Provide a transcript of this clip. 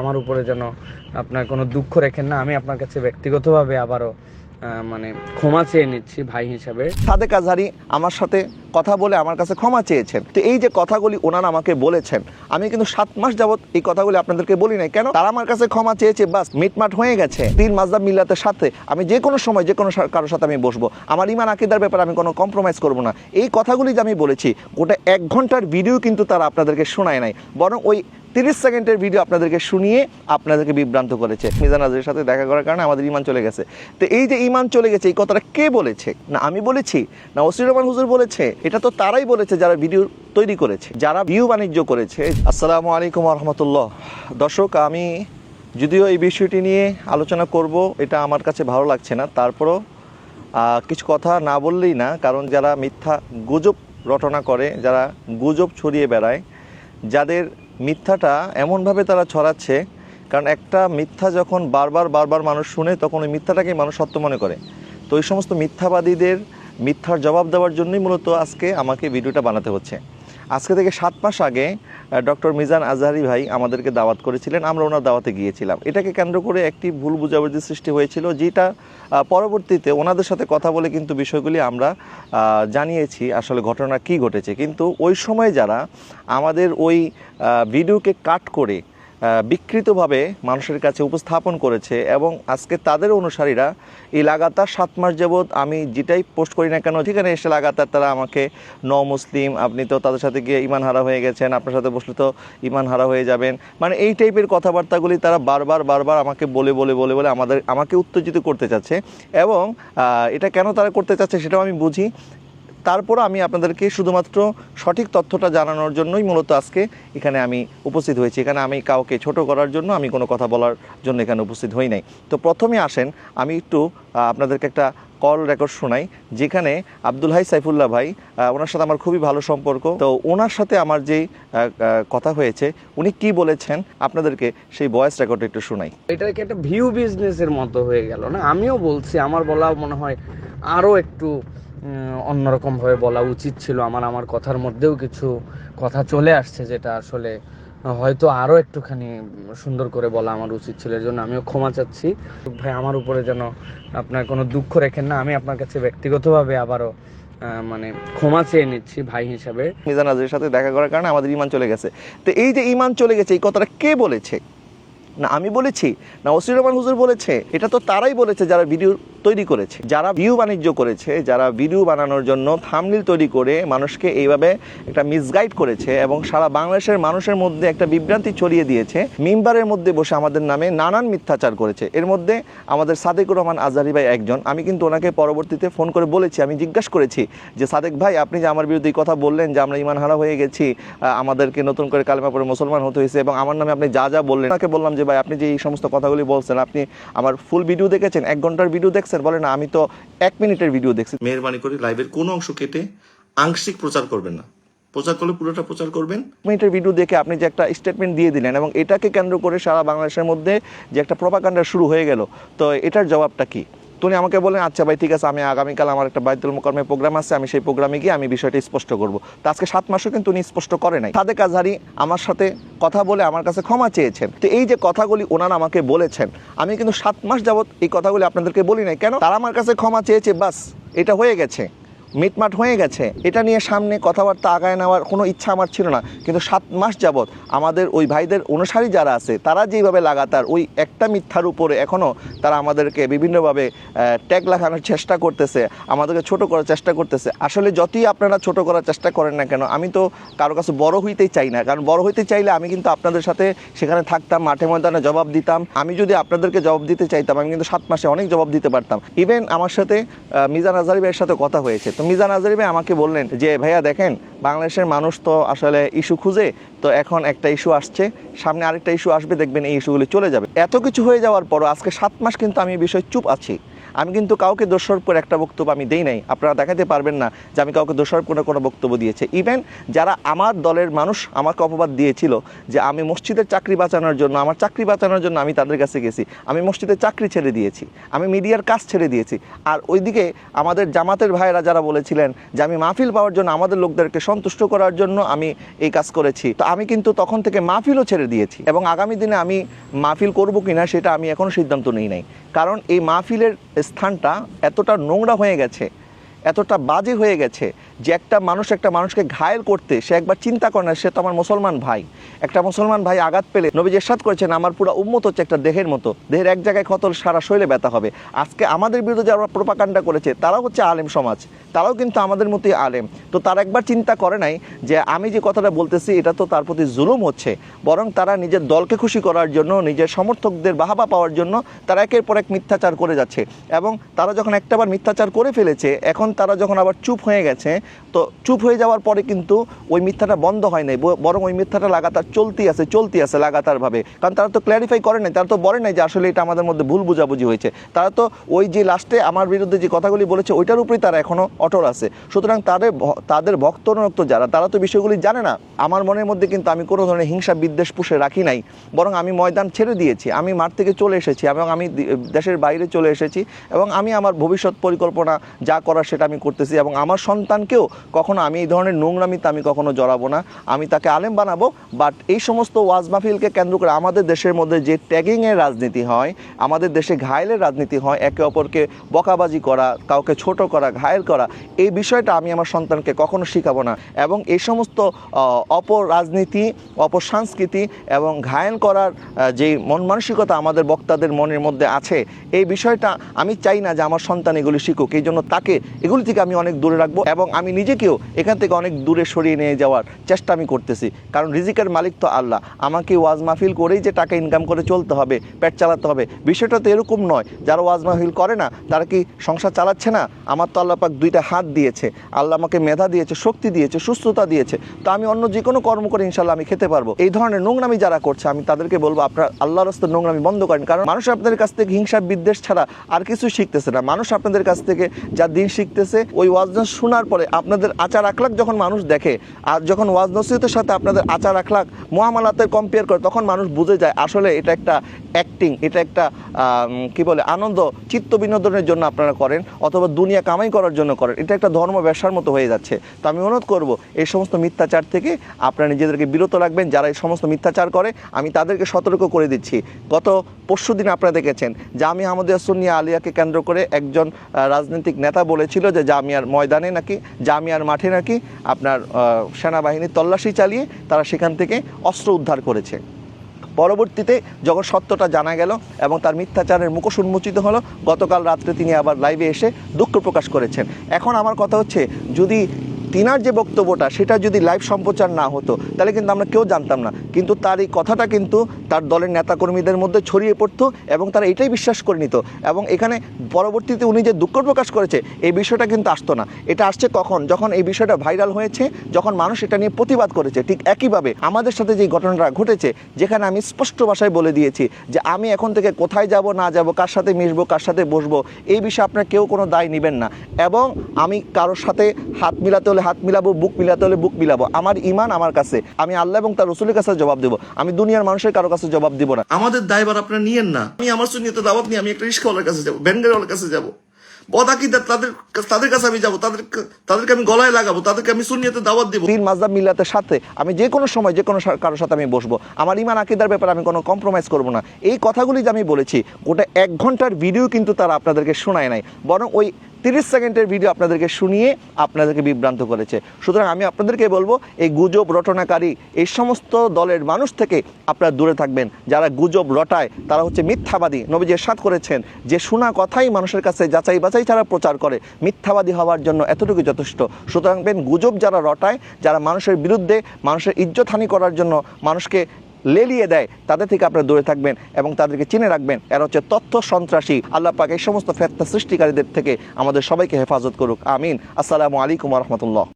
আমার উপরে যেন আপনার কোনো দুঃখ রেখেন না, আমি আপনার কাছে ব্যক্তিগতভাবে আবারও মানে ক্ষমা চেয়ে নিচ্ছি ভাই হিসাবে। সাদেক আজহারি আমার সাথে কথা বলে আমার কাছে ক্ষমা চেয়েছেন। তো এই যে কথাগুলি ওনারা আমাকে বলেছেন, আমি কিন্তু সাত মাস যাবত এই কথাগুলি আপনাদেরকে বলি নাই। কেন? তারা আমার কাছে ক্ষমা চেয়েছে, বাস, মিটমাট হয়ে গেছে। তিন মাজদাব মিল্লাতের সাথে আমি যে কোনো সময় যে কোনো কারোর সাথে আমি বসবো। আমার ইমান আকিদার ব্যাপারে আমি কোনো কম্প্রোমাইজ করব না। এই কথাগুলি যে আমি বলেছি ওটা এক ঘণ্টার ভিডিও কিন্তু তারা আপনাদেরকে শোনায় নাই। বরং ওই তিরিশ সেকেন্ডের ভিডিও আপনাদেরকে শুনিয়ে আপনাদেরকে বিভ্রান্ত করেছে। মিজান আজের সাথে দেখা করার কারণে আমাদের ইমান চলে গেছে। তো এই যে ইমান চলে গেছে, এই কথাটা কে বলেছে? না, আমি বলেছি। না, ওসির রহমান হুজুর বলেছে। এটা তো তারাই বলেছে যারা ভিডিও তৈরি করেছে, যারা ভিউ বাণিজ্য করেছে। আসসালামু আলাইকুম রহমতুল্লাহ দর্শক, আমি যদিও এই বিষয়টি নিয়ে আলোচনা করব, এটা আমার কাছে ভালো লাগছে না। তারপরও কিছু কথা না বললেই না, কারণ যারা মিথ্যা গুজব রটনা করে, যারা গুজব ছড়িয়ে বেড়ায়, যাদের মিথ্যাটা এমনভাবে তারা ছড়াচ্ছে, কারণ একটা মিথ্যা যখন বারবার বারবার মানুষ শুনে, তখন ওই মিথ্যাটাকেই মানুষ সত্য মনে করে। তো ওই সমস্ত মিথ্যাবাদীদের মিথ্যার জবাব দেওয়ার জন্যই মূলত আজকে আমাকে ভিডিওটা বানাতে হচ্ছে। আজকে থেকে সাত মাস আগে ডক্টর মিজান আজহারি ভাই আমাদেরকে দাওয়াত করেছিলেন, আমরা ওনার দাওয়াতে গিয়েছিলাম। এটাকে কেন্দ্র করে একটি ভুল বুঝাবুঝি সৃষ্টি হয়েছিল, যেটা পরবর্তীতে ওনাদের সাথে কথা বলে কিন্তু বিষয়গুলি আমরা জানিয়েছি আসলে ঘটনা কি ঘটেছে। কিন্তু ওই সময় যারা আমাদের ওই ভিডিওকে কাট করে বিকৃতভাবে মানুষের কাছে উপস্থাপন করেছে এবং আজকে তাদের অনুসারীরা এই লাগাতার সাত মাস যাবৎ আমি যেটাই পোস্ট করি না কেন সেখানে এসে লাগাতার তারা আমাকে, ন মুসলিম, আপনি তো তাদের সাথে গিয়ে ইমান হারা হয়ে গেছেন, আপনার সাথে বসলে তো ইমান হারা হয়ে যাবেন। মানে এই টাইপের কথাবার্তাগুলি তারা বারবার বারবার আমাকে বলে বলে বলে বলে আমাদের, আমাকে উত্তেজিত করতে চাচ্ছে এবং এটা কেন তারা করতে চাচ্ছে সেটাও আমি বুঝি। তারপর আমি আপনাদেরকে শুধুমাত্র সঠিক তথ্যটা জানানোর জন্যই মূলত আজকে এখানে আমি উপস্থিত হয়েছি। এখানে আমি কাউকে ছোট করার জন্য আমি কোনো কথা বলার জন্য এখানে উপস্থিত হই নাই। তো প্রথমে আসেন, আমি একটু আপনাদেরকে একটা কল রেকর্ড শোনাই, যেখানে আব্দুল হাই সাইফুল্লাহ ভাই ওনার সাথে আমার খুবই ভালো সম্পর্ক। তো ওনার সাথে আমার যেই কথা হয়েছে, উনি কি বলেছেন আপনাদেরকে সেই ভয়েস রেকর্ড একটু শোনাই। এটা কি একটা ভিউ বিজনেসের মতো হয়ে গেল না? আমিও বলছি, আমার বলা মনে হয় আরও একটু অন্যরকমভাবে বলা উচিত ছিল আমার আমার কথার মধ্যেও কিছু কথা চলে আসছে যেটা আসলে হয়তো আরও একটুখানি সুন্দর করে বলা আমার উচিত ছিল। এর জন্য আমিও ক্ষমা চাচ্ছি। ভাই, আমার উপরে যেন আপনার কোনো দুঃখ রেখেন না, আমি আপনার কাছে ব্যক্তিগতভাবে আবারও মানে ক্ষমা চেয়ে নিচ্ছি ভাই হিসাবে। মিজান আজের সাথে দেখা করার কারণে আমাদের ইমান চলে গেছে। তো এই যে ইমান চলে গেছে, এই কথাটা কে বলেছে? না, আমি বলেছি? না, ওসির রহমান হুজুর বলেছে? এটা তো তারাই বলেছে যারা ভিডিও তৈরি করেছে। যারা ভিউ বাণিজ্য করেছে, যারা ভিডিও বানানোর জন্য থামলিল তৈরি করে মানুষকে এইভাবে একটা মিসগাইড করেছে এবং সারা বাংলাদেশের মানুষের মধ্যে একটা বিভ্রান্তি ছড়িয়ে দিয়েছে, মিম্বারের মধ্যে বসে আমাদের নামে নানান মিথ্যাচার করেছে। এর মধ্যে আমাদের সাদেকুর রহমান আজারি ভাই একজন, আমি কিন্তু ওনাকে পরবর্তীতে ফোন করে বলেছি, আমি জিজ্ঞাসা করেছি যে, সাদেক ভাই, আপনি যে আমার বিরুদ্ধে কথা বললেন যে আমরা ইমান হারা হয়ে গেছি আমাদেরকে নতুন করে কালেমা পরে মুসলমান হতে হয়েছে এবং আমার নামে আপনি যা যা বললেন তাকে বললাম যে, ভাই, আপনি যে এই সমস্ত কথাগুলি বলছেন, আপনি আমার ফুল ভিডিও দেখেছেন, এক ঘণ্টার ভিডিও দেখছেন বলে না আমি তো এক মিনিটের ভিডিও দেখছি। মেহরবানি করে লাইভের কোনো অংশ কেটে আংশিক প্রচার করবেন না। প্রচার করলে পুরোটা প্রচার করবেন। মিনিটের ভিডিও দেখে আপনি যে একটা স্টেটমেন্ট দিয়ে দিলেন এবং এটাকে কেন্দ্র করে সারা বাংলাদেশের মধ্যে যে একটা প্রপাকাণ্ডা শুরু হয়ে গেল তো এটার জবাবটা কি? তো উনি আমাকে বলেন আচ্ছা ভাই, ঠিক আছে, আমি আগামীকাল আমার একটা বাইতুল মোকরমে প্রোগ্রাম আছে, আমি সেই প্রোগ্রামে গিয়ে আমি বিষয়টি স্পষ্ট করব। তো আজকে সাত মাসও কিন্তু উনি স্পষ্ট করে নাই। সাদেক আজহারি আমার সাথে কথা বলে আমার কাছে ক্ষমা চেয়েছেন। তো এই যে কথাগুলি ওনারা আমাকে বলেছেন, আমি কিন্তু সাত মাস যাবত এই কথাগুলি আপনাদেরকে বলি নাই। কেন? তারা আমার কাছে ক্ষমা চেয়েছে, বাস, এটা হয়ে গেছে। মিটমাট হয়ে গেছে। এটা নিয়ে সামনে কথাবার্তা আগায় নেওয়ার কোনো ইচ্ছা আমার ছিল না। কিন্তু সাত মাস যাবৎ আমাদের ওই ভাইদের অনুসারী যারা আছে, তারা যেভাবে লাগাতার ওই একটা মিথ্যার উপরে এখনও তারা আমাদেরকে বিভিন্নভাবে ট্যাগ লাগানোর চেষ্টা করতেছে, আমাদেরকে ছোট করার চেষ্টা করতেছে। আসলে যতই আপনারা ছোট করার চেষ্টা করেন না কেন, আমি তো কারও কাছে বড় হইতেই চাই না। কারণ বড় হইতে চাইলে আমি কিন্তু আপনাদের সাথে সেখানে থাকতাম, মাঠে ময়দানে জবাব দিতাম। আমি যদি আপনাদেরকে জবাব দিতে চাইতাম, আমি কিন্তু সাত মাসে অনেক জবাব দিতে পারতাম। ইভেন আমার সাথে মিজান আজহারি ভাইয়ের সাথে কথা হয়েছে। তো মিজান আজহারি ভাই আমাকে বললেন যে, ভাইয়া দেখেন, বাংলাদেশের মানুষ তো আসলে ইস্যু খুঁজে, তো এখন একটা ইস্যু আসছে, সামনে আরেকটা ইস্যু আসবে, দেখবেন এই ইস্যুগুলি চলে যাবে। এত কিছু হয়ে যাওয়ার পরও আজকে সাত মাস কিন্তু আমি এই বিষয়ে চুপ আছি। আমি কিন্তু কাউকে দোষারোপ করে একটা বক্তব্য আমি দেই নাই। আপনারা দেখাতে পারবেন না যে আমি কাউকে দোষারোপ করে কোনো বক্তব্য দিয়েছে। ইভেন যারা আমার দলের মানুষ আমাকে অপবাদ দিয়েছিল যে আমি মসজিদের চাকরি বাঁচানোর জন্য, আমার চাকরি বাঁচানোর জন্য আমি তাদের কাছে গেছি। আমি মসজিদের চাকরি ছেড়ে দিয়েছি। আমি মিডিয়ার কাজ ছেড়ে দিয়েছি। আর ওইদিকে আমাদের জামাতের ভাইয়েরা যারা বলেছিলেন যে আমি মাহফিল পাওয়ার জন্য আমাদের লোকদেরকে সন্তুষ্ট করার জন্য আমি এই কাজ করেছি, তো আমি কিন্তু তখন থেকে মাহফিলও ছেড়ে দিয়েছি এবং আগামী দিনে আমি মাহফিল করব কিনা সেটা আমি এখনও সিদ্ধান্ত নিই নাই। কারণ এই মাহফিলের স্থানটা এতটা নোংরা হয়ে গেছে এতটা বাজে হয়ে গেছে যে একটা মানুষ একটা মানুষকে ঘায়েল করতে সে একবার চিন্তা করে না, সে তো আমার মুসলমান ভাই। একটা মুসলমান ভাই আঘাত পেলে নবী এরশাদ করেছেন, আমার পুরো উম্মত হচ্ছে একটা দেহের মতো। দেহের এক জায়গায় ক্ষত হলে সারা শরীরে ব্যথা হবে। আজকে আমাদের বিরুদ্ধে যারা প্রোপাকাণ্ডা করেছে, তারাও হচ্ছে আলেম সমাজ। তারাও কিন্তু আমাদের মতোই আলেম। তো তারা একবার চিন্তা করে নাই যে আমি যে কথাটা বলতেছি, এটা তো তার প্রতি জুলুম হচ্ছে। বরং তারা নিজের দলকে খুশি করার জন্য, নিজের সমর্থকদের বাহাবা পাওয়ার জন্য তারা একের পর এক মিথ্যাচার করে যাচ্ছে। এবং তারা যখন একটাবার মিথ্যাচার করে ফেলেছে, এখন তারা যখন আবার চুপ হয়ে গেছে তো চুপ হয়ে যাওয়ার পরে কিন্তু ওই মিথ্যাটা বন্ধ হয় নাই বরং ওই মিথ্যাটা লাগাতার চলতি আছে চলতি আছে লাগাতারভাবে। কারণ তারা তো ক্ল্যারিফাই করে নাই, তারা তো বলে নাই যে আসলে এটা আমাদের মধ্যে ভুল বুঝাবুঝি হয়েছে। তারা তো ওই যে লাস্টে আমার বিরুদ্ধে যে কথাগুলি বলেছে, ওইটার উপরেই তারা এখনও অটল আছে। সুতরাং তাদের তাদের ভক্ত অনুরক্ত যারা, তারা তো বিষয়গুলি জানে না। আমার মনের মধ্যে কিন্তু আমি কোনো ধরনের হিংসা বিদ্বেষ পুষে রাখি নাই, বরং আমি ময়দান ছেড়ে দিয়েছি, আমি মাঠ থেকে চলে এসেছি, এবং আমি দেশের বাইরে চলে এসেছি, এবং আমি আমার ভবিষ্যৎ পরিকল্পনা যা করার সেটা আমি করতেছি, এবং আমার সন্তানকেও কখনো আমি এই ধরনের নোংরামিতে আমি কখনো জড়াবো না। আমি তাকে আলেম বানাবো বাট এই সমস্ত ওয়াজ মাহফিলকে কেন্দ্র করে আমাদের দেশের মধ্যে যে ট্যাগিংয়ের রাজনীতি হয় আমাদের দেশে ঘায়েলের রাজনীতি হয় একে অপরকে বকাবাজি করা কাউকে ছোট করা ঘায়েল করা এই বিষয়টা আমি আমার সন্তানকে কখনো শিখাবো না। এবং এই সমস্ত আহ, অপর রাজনীতি অপসংস্কৃতি এবং ঘায়েল করার যে মন মানসিকতা আমাদের বক্তাদের মনের মধ্যে আছে এই বিষয়টা আমি চাই না যে আমার সন্তান এগুলি শিখুক। এই জন্য তাকে এগুলি থেকে আমি অনেক দূরে রাখব এবং আমি নিজেকেও এখান থেকে অনেক দূরে সরিয়ে নিয়ে যাওয়ার চেষ্টা আমি করতেছি। কারণ রিজিকের মালিক তো আল্লাহ। আমাকে ওয়াজ মাহফিল করেই যে টাকা ইনকাম করে চলতে হবে, পেট চালাতে হবে, বিষয়টা তো এরকম নয়। যারা ওয়াজ মাহফিল করে না, তারা কি সংসার চালাচ্ছে না? আমার তো আল্লাহ পাক দুইটা হাত দিয়েছে। আল্লাহ আমাকে মেধা দিয়েছে, শক্তি দিয়েছে, সুস্থতা দিয়েছে। তো আমি অন্য যে কোনো কর্ম করে ইনশাল্লাহ আমি খেতে পারব। এই ধরনের নোংরামি যারা করছে, আমি তাদেরকে বলব, আপনার আল্লাহর রাস্তার নোংরামি বন্ধ করেন। কারণ মানুষ আপনাদের কাছ থেকে হিংসা, বিদ্বেষ ছাড়া আর কিছু শিখতেছে না। মানুষ আপনাদের কাছ থেকে যা দিন শিখতেছে, ওই ওয়াজ শোনার পরে আপনাদের আচার আখলাক যখন মানুষ দেখে, আর যখন ওয়াজ নসিহতের সাথে আপনাদের আচার আখলাক মহামালাতে কম্পেয়ার করে, তখন মানুষ বুঝে যায় আসলে এটা একটা অ্যাক্টিং এটা একটা কি বলে, আনন্দ, চিত্ত বিনোদনের জন্য আপনারা করেন, অথবা দুনিয়া কামাই করার জন্য করেন। এটা একটা ধর্ম ব্যবসার মতো হয়ে যাচ্ছে। তো আমি অনুরোধ করব, এই সমস্ত মিথ্যাচার থেকে আপনারা নিজেদেরকে বিরত রাখবেন, যারা এই সমস্ত মিথ্যাচার করে, আমি তাদেরকে সতর্ক করে দিচ্ছি। গত পরশু দিন আপনারা দেখেছেন জামি আহমদিয়া সুন্নিয়া আলিয়াকে কেন্দ্র করে একজন রাজনৈতিক নেতা বলেছিল যে জামিয়ার ময়দানে নাকি জামিয়ার মাঠে নাকি আপনার সেনাবাহিনী তল্লাশি চালিয়ে তারা সেখান থেকে অস্ত্র উদ্ধার করেছে। পরবর্তীতে যখন সত্যটা জানা গেল এবং তার মিথ্যাচারের মুখোশ উন্মোচিত হলো, গতকাল রাত্রে তিনি আবার লাইভে এসে দুঃখ প্রকাশ করেছেন। এখন আমার কথা হচ্ছে, যদি তিনার যে বক্তব্যটা, সেটা যদি লাইভ সম্প্রচার না হতো, তাহলে কিন্তু আমরা কেউ জানতাম না। কিন্তু তার এই কথাটা কিন্তু তার দলের নেতাকর্মীদের মধ্যে ছড়িয়ে পড়তো এবং তারা এটাই বিশ্বাস করে নিত। এবং এখানে পরবর্তীতে উনি যে দুঃখ প্রকাশ করেছে, এই বিষয়টা কিন্তু আসতো না। এটা আসছে কখন? যখন এই বিষয়টা ভাইরাল হয়েছে, যখন মানুষ এটা নিয়ে প্রতিবাদ করেছে, ঠিক একইভাবে আমাদের সাথে যে ঘটনাটা ঘটেছে, যেখানে আমি স্পষ্ট ভাষায় বলে দিয়েছি যে আমি এখন থেকে কোথায় যাব, না যাব, কার সাথে মিশবো, কার সাথে বসবো, এই বিষয়ে আপনার কেউ কোনো দায় নেবেন না। এবং আমি কারোর সাথে হাত মিলাতে হলে হাত মিলাবো বুক মিলাতে হলে বুক মিলাবো। আমার ইমান আমার কাছে। আমি আল্লাহ এবং তার রসুলের কাছে জবাব দেবো। আমি দুনিয়ার মানুষের কারও কাছে জবাব দিব না। আমাদের দায়বার আপনারা নিয়েন না। আমি আমার সুনিয়তে দাওয়াত নিয়ে আমি একটা রিস্কাওয়ালার কাছে যাব ব্যানগাড়িওয়ালার কাছে যাব। বদাকিদার তাদের তাদের কাছে আমি যাব তাদের তাদেরকে আমি গলায় লাগাবো তাদেরকে আমি সুনিয়তে দাওয়াত দিব। পীর মাজদাব মিল্লাতের সাথে আমি যে কোনো সময় যে কোনো কারোর সাথে আমি বসবো। আমার ইমান আকিদার ব্যাপারে আমি কোনো কম্প্রোমাইজ করব না। এই কথাগুলি যে আমি বলেছি গোটা এক ঘণ্টার ভিডিও কিন্তু তারা আপনাদেরকে শোনায় নাই। বরং ওই তিরিশ সেকেন্ডের ভিডিও আপনাদেরকে শুনিয়ে আপনাদেরকে বিভ্রান্ত করেছে। সুতরাং আমি আপনাদেরকে বলব, এই গুজব রটনাকারী, এই সমস্ত দলের মানুষ থেকে আপনারা দূরে থাকবেন। যারা গুজব রটায়, তারা হচ্ছে মিথ্যাবাদী। নবীজি এরশাদ করেছেন, যে শোনা কথাই মানুষের কাছে যাচাই বাছাই ছাড়া প্রচার করে, মিথ্যাবাদী হওয়ার জন্য এতটুকু যথেষ্ট। সুতরাং বেন, গুজব যারা রটায়, যারা মানুষের বিরুদ্ধে, মানুষের ইজ্জতহানি করার জন্য মানুষকে লেলিয়ে দেয়, তাদের থেকে আপনারা দূরে থাকবেন এবং তাদেরকে চিনে রাখবেন। এরা হচ্ছে তথ্য সন্ত্রাসী। আল্লাহ পাক এই সমস্ত ফেতনা সৃষ্টিকারীদের থেকে আমাদের সবাইকে হেফাজত করুক। আমিন। আসসালামু আলাইকুম রহমতুল্লাহ।